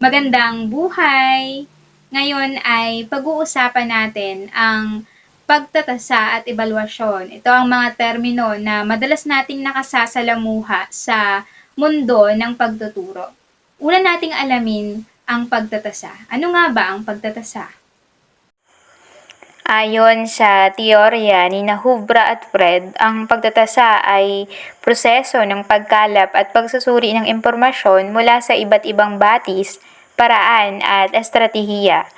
Magandang buhay! Ngayon ay pag-uusapan natin ang pagtatasa at ebalwasyon. Ito ang mga termino na madalas nating nakasasalamuha sa mundo ng pagtuturo. Una nating alamin ang pagtatasa. Ano nga ba ang pagtatasa? Ayon sa teorya ni Hubra at Fred, ang pagtatasa ay proseso ng pagkalap at pagsusuri ng impormasyon mula sa iba't ibang batis, paraan at estratehiya.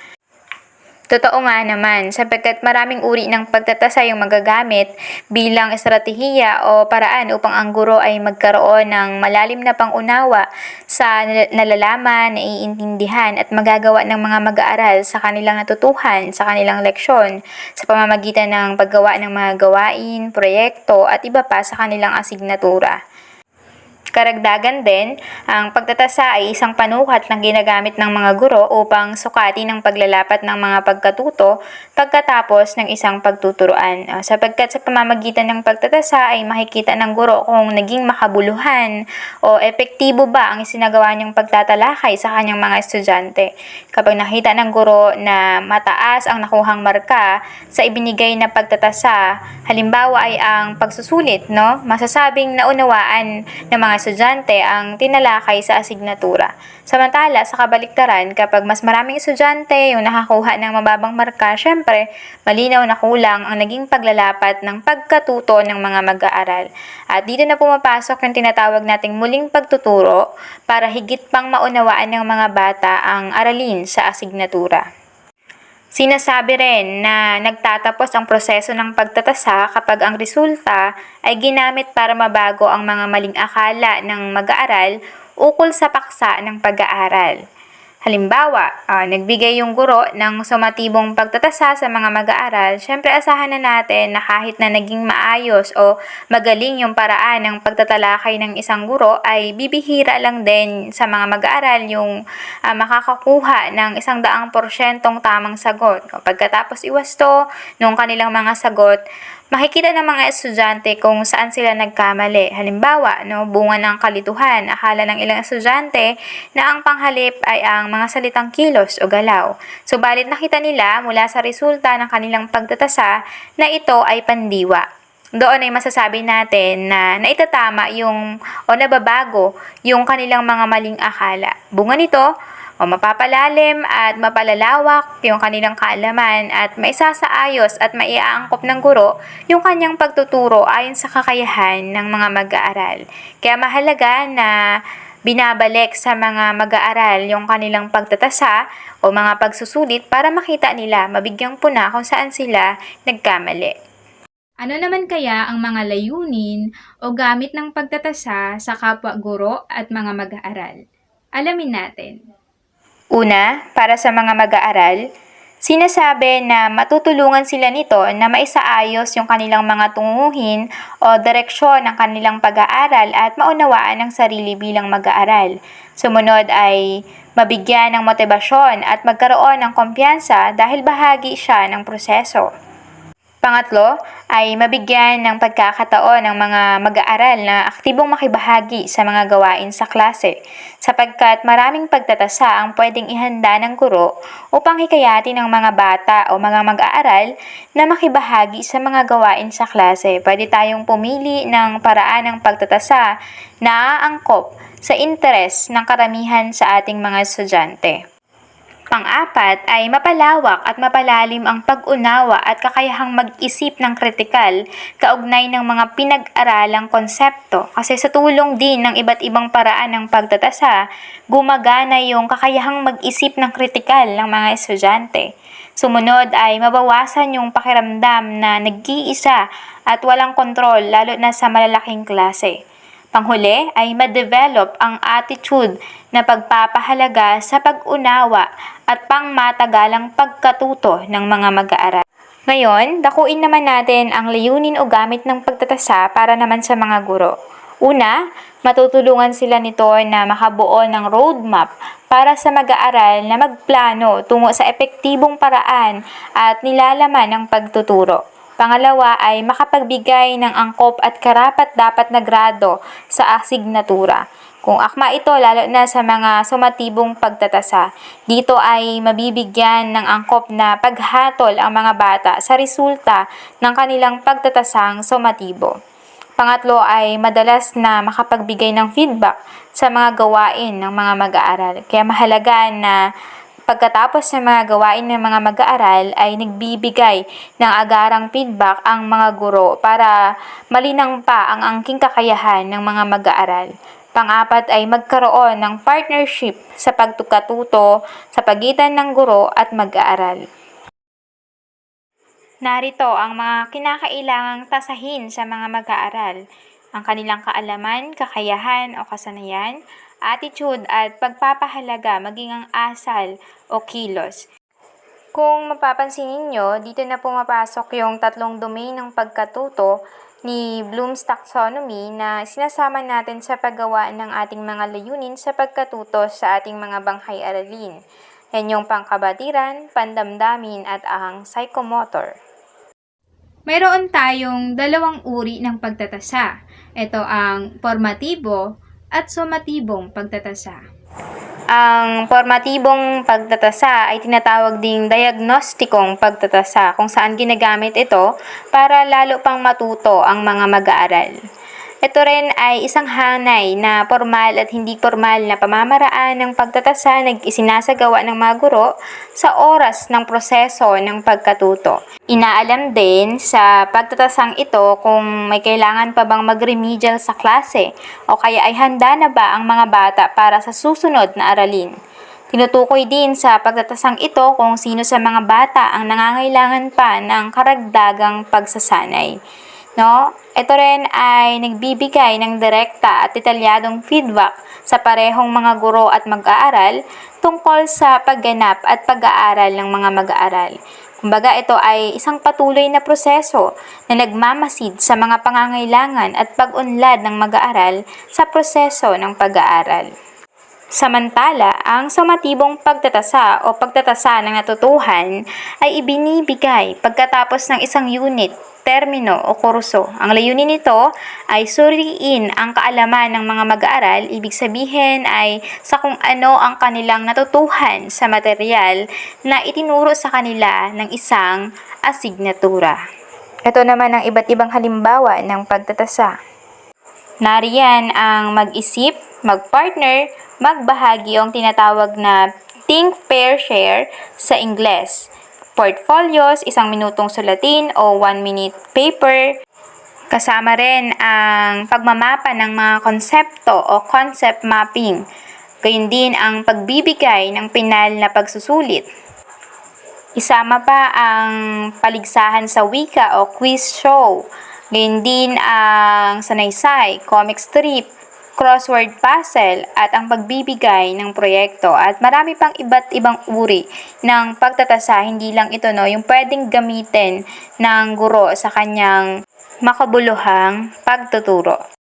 Totoo nga naman, sapagkat maraming uri ng pagtatasa yung magagamit bilang estratehiya o paraan upang ang guro ay magkaroon ng malalim na pangunawa sa nal- nalalaman, naiintindihan at magagawa ng mga mag-aaral sa kanilang natutuhan sa kanilang leksyon sa pamamagitan ng paggawa ng mga gawain, proyekto at iba pa sa kanilang asignatura. Karagdagan din, ang pagtatasa ay isang panukat na ginagamit ng mga guro upang sukatin ang paglalapat ng mga pagkatuto pagkatapos ng isang pagtuturuan. Ah, sapagkat sa pamamagitan ng pagtatasa ay makikita ng guro kung naging makabuluhan o epektibo ba ang isinagawa niyang pagtatalakay sa kanyang mga estudyante. Kapag nakita ng guro na mataas ang nakuhang marka sa ibinigay na pagtatasa, halimbawa ay ang pagsusulit, no? masasabing naunawaan ng mga estudyante ang tinalakay sa asignatura. Samantala, sa kabaliktaran, kapag mas maraming estudyante yung nakakuha ng mababang marka, syempre, malinaw na kulang ang naging paglalapat ng pagkatuto ng mga mag-aaral. At dito na pumapasok yung tinatawag nating muling pagtuturo para higit pang maunawaan ng mga bata ang aralin sa asignatura. Sinasabi rin na nagtatapos ang proseso ng pagtatasa kapag ang resulta ay ginamit para mabago ang mga maling akala ng mag-aaral ukol sa paksa ng pag-aaral. Halimbawa, ah, nagbigay yung guro ng sumatibong pagtatasa sa mga mag-aaral, syempre asahan na natin na kahit na naging maayos o magaling yung paraan ng pagtatalakay ng isang guro ay bibihira lang din sa mga mag-aaral yung ah, makakakuha ng isang daang porsyentong tamang sagot. Pagkatapos iwasto nung kanilang mga sagot, makikita ng mga estudyante kung saan sila nagkamali. Halimbawa, no, bunga ng kalituhan, akala ng ilang estudyante na ang panghalip ay ang mga salitang kilos o galaw. Subalit nakita nila mula sa resulta ng kanilang pagtatasa na ito ay pandiwa. Doon ay masasabi natin na naitatama yung o nababago yung kanilang mga maling akala. Bunga nito, o mapapalalim at mapalalawak yung kanilang kaalaman at maisasaayos at maiaangkop ng guro yung kanyang pagtuturo ayon sa kakayahan ng mga mag-aaral. Kaya mahalaga na binabalik sa mga mag-aaral yung kanilang pagtatasa o mga pagsusulit para makita nila mabigyang puna kung saan sila nagkamali. Ano naman kaya ang mga layunin o gamit ng pagtatasa sa kapwa guro at mga mag-aaral? Alamin natin. Una, para sa mga mag-aaral, sinasabi na matutulungan sila nito na maisaayos yung kanilang mga tunguhin o direksyon ng kanilang pag-aaral at maunawaan ang sarili bilang mag-aaral. Sumunod ay mabigyan ng motibasyon at magkaroon ng kumpiyansa dahil bahagi siya ng proseso. Pangatlo ay mabigyan ng pagkakataon ng mga mag-aaral na aktibong makibahagi sa mga gawain sa klase sapagkat maraming pagtatasa ang pwedeng ihanda ng guro upang hikayatin ng mga bata o mga mag-aaral na makibahagi sa mga gawain sa klase. Pwede tayong pumili ng paraan ng pagtatasa na aangkop sa interes ng karamihan sa ating mga estudyante. Pang-apat ay mapalawak at mapalalim ang pag-unawa at kakayahang mag-isip ng kritikal kaugnay ng mga pinag-aralang konsepto. Kasi sa tulong din ng iba't ibang paraan ng pagtatasa, gumagana yung kakayahang mag-isip ng kritikal ng mga estudyante. Sumunod ay mabawasan yung pakiramdam na nag-iisa at walang kontrol lalo na sa malalaking klase. Panghuli ay ma-develop ang attitude na pagpapahalaga sa pag-unawa at pangmatagalang pagkatuto ng mga mag-aaral. Ngayon, dakuin naman natin ang layunin o gamit ng pagtatasa para naman sa mga guro. Una, matutulungan sila nito na makabuo ng roadmap para sa mag-aaral na magplano tungo sa epektibong paraan at nilalaman ng pagtuturo. Pangalawa ay makapagbigay ng angkop at karapat-dapat na grado sa asignatura. Kung akma ito, lalo na sa mga sumatibong pagtatasa, dito ay mabibigyan ng angkop na paghatol ang mga bata sa resulta ng kanilang pagtatasang sumatibo. Pangatlo ay madalas na makapagbigay ng feedback sa mga gawain ng mga mag-aaral. Kaya mahalaga na pagkatapos ng mga gawain ng mga mag-aaral ay nagbibigay ng agarang feedback ang mga guro para malinang pa ang angking kakayahan ng mga mag-aaral. Pang-apat ay magkaroon ng partnership sa pagtukatuto sa pagitan ng guro at mag-aaral. Narito ang mga kinakailangang tasahin sa mga mag-aaral. Ang kanilang kaalaman, kakayahan o kasanayan, attitude at pagpapahalaga maging ang asal o kilos. Kung mapapansin ninyo, dito na pumapasok yung tatlong domain ng pagkatuto ni Bloom's Taxonomy na sinasama natin sa paggawa ng ating mga layunin sa pagkatuto sa ating mga banghay aralin. Yan yung pangkabatiran, pandamdamin at ang psychomotor. Mayroon tayong dalawang uri ng pagtatasa. Ito ang formatibo at sumatibong pagtatasa. Ang formatibong pagtatasa ay tinatawag ding diagnostikong pagtatasa kung saan ginagamit ito para lalo pang matuto ang mga mag-aaral. Ito rin ay isang hanay na formal at hindi formal na pamamaraan ng pagtatasa na isinasagawa ng mga guro sa oras ng proseso ng pagkatuto. Inaalam din sa pagtatasang ito kung may kailangan pa bang mag-remedial sa klase o kaya ay handa na ba ang mga bata para sa susunod na aralin. Tinutukoy din sa pagtatasang ito kung sino sa mga bata ang nangangailangan pa ng karagdagang pagsasanay. No? Ito rin ay nagbibigay ng direkta at detalyadong feedback sa parehong mga guro at mag-aaral tungkol sa pagganap at pag-aaral ng mga mag-aaral. Kumbaga ito ay isang patuloy na proseso na nagmamasid sa mga pangangailangan at pag-unlad ng mag-aaral sa proseso ng pag-aaral. Samantala, ang sumatibong pagtatasa o pagtatasa ng natutuhan ay ibinibigay pagkatapos ng isang unit, termino o kurso. Ang layunin nito ay suriin ang kaalaman ng mga mag-aaral, ibig sabihin ay sa kung ano ang kanilang natutuhan sa material na itinuro sa kanila ng isang asignatura. Ito naman ang iba't ibang halimbawa ng pagtatasa. Nariyan ang mag-isip, mag-partner, magbahagi o ang tinatawag na think, pair, share sa Ingles. Portfolios, isang minutong sulatin o one minute paper. Kasama rin ang pagmamapa ng mga konsepto o concept mapping. Gayun din ang pagbibigay ng pinal na pagsusulit. Isama pa ang paligsahan sa wika o quiz show. Gayun din ang sanaysay, comic strip, crossword puzzle at ang pagbibigay ng proyekto. At marami pang iba't ibang uri ng pagtatasa. Hindi lang ito no? Yung pwedeng gamitin ng guro sa kanyang makabuluhang pagtuturo.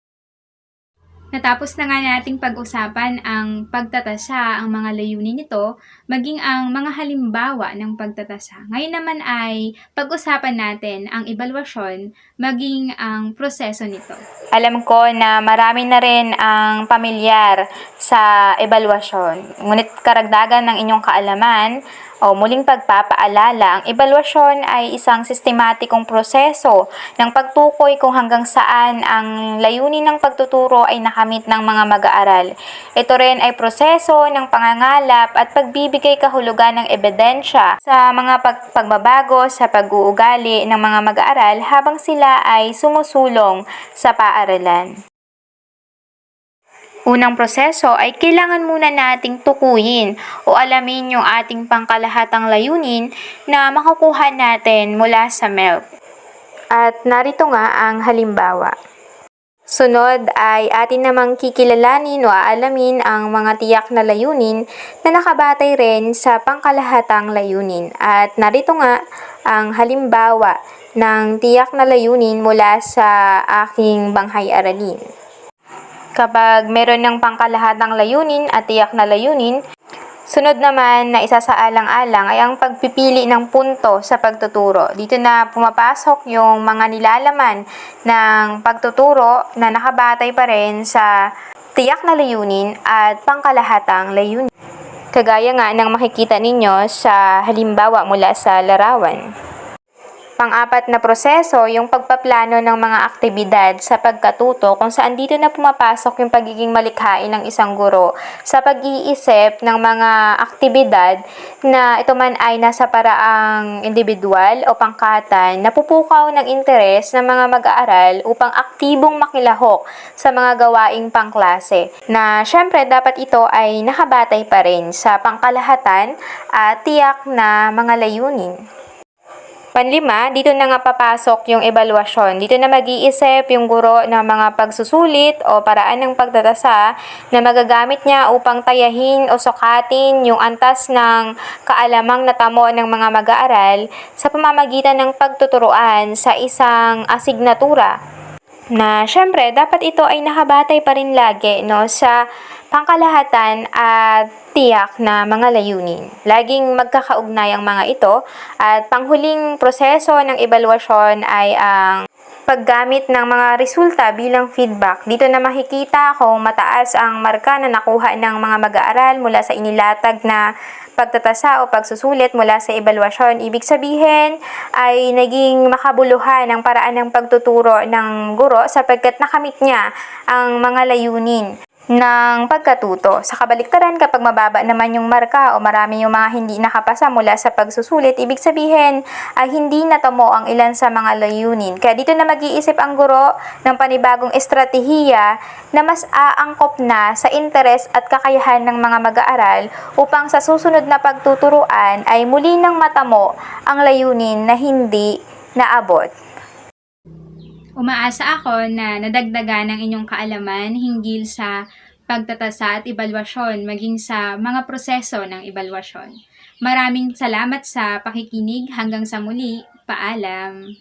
Natapos na nga nating pag-usapan ang pagtatasa, ang mga layunin nito, maging ang mga halimbawa ng pagtatasa. Ngayon naman ay pag-usapan natin ang evaluasyon, maging ang proseso nito. Alam ko na marami na rin ang pamilyar sa evaluasyon. Ngunit karagdagan ng inyong kaalaman o muling pagpapaalala, ang evaluasyon ay isang sistematikong proseso ng pagtukoy kung hanggang saan ang layunin ng pagtuturo ay nakamit ng mga mag-aaral. Ito rin ay proseso ng pangangalap at pagbibigay kahulugan ng ebidensya sa mga pag- pagbabago sa pag-uugali ng mga mag-aaral habang sila ay sumusulong sa paaralan. Unang proseso ay kailangan muna nating tukuyin o alamin yung ating pangkalahatang layunin na makukuha natin mula sa MELP. At narito nga ang halimbawa. Sunod ay atin namang kikilalanin o aalamin ang mga tiyak na layunin na nakabatay rin sa pangkalahatang layunin. At narito nga ang halimbawa ng tiyak na layunin mula sa aking banghay aralin. Kapag meron ng pangkalahatang layunin at tiyak na layunin, Sunod naman na isa sa alang-alang ay ang pagpipili ng punto sa pagtuturo. Dito na pumapasok yung mga nilalaman ng pagtuturo na nakabatay pa rin sa tiyak na layunin at pangkalahatang layunin. Kagaya nga ng makikita ninyo sa halimbawa mula sa larawan. Pang-apat na proseso, yung pagpaplano ng mga aktibidad sa pagkatuto kung saan dito na pumapasok yung pagiging malikhain ng isang guro sa pag-iisip ng mga aktibidad na ito man ay nasa paraang individual o pangkatan na pupukaw ng interes ng mga mag-aaral upang aktibong makilahok sa mga gawaing pangklase na syempre dapat ito ay nakabatay pa rin sa pangkalahatan at tiyak na mga layunin. Panlima, dito na nga papasok yung evaluasyon. Dito na mag-iisip yung guro ng mga pagsusulit o paraan ng pagtatasa na magagamit niya upang tayahin o sukatin yung antas ng kaalamang natamo ng mga mag-aaral sa pamamagitan ng pagtuturuan sa isang asignatura na syempre dapat ito ay nakabatay pa rin lagi no sa pangkalahatan at tiyak na mga layunin. Laging magkakaugnay ang mga ito at panghuling proseso ng evaluasyon ay ang paggamit ng mga resulta bilang feedback. Dito na makikita kung mataas ang marka na nakuha ng mga mag-aaral mula sa inilatag na pagtatasa o pagsusulit mula sa evaluasyon. Ibig sabihin ay naging makabuluhan ang paraan ng pagtuturo ng guro sapagkat nakamit niya ang mga layunin ng pagkatuto. Sa kabaliktaran, kapag mababa naman yung marka o marami yung mga hindi nakapasa mula sa pagsusulit, ibig sabihin ay hindi natamo ang ilan sa mga layunin. Kaya dito na mag-iisip ang guro ng panibagong estratehiya na mas aangkop na sa interes at kakayahan ng mga mag-aaral upang sa susunod na pagtuturuan ay muli nang matamo ang layunin na hindi naabot. Umaasa ako na nadagdagan ang inyong kaalaman hinggil sa pagtatasa at ebalwasyon maging sa mga proseso ng ebalwasyon. Maraming salamat sa pakikinig hanggang sa muli. Paalam!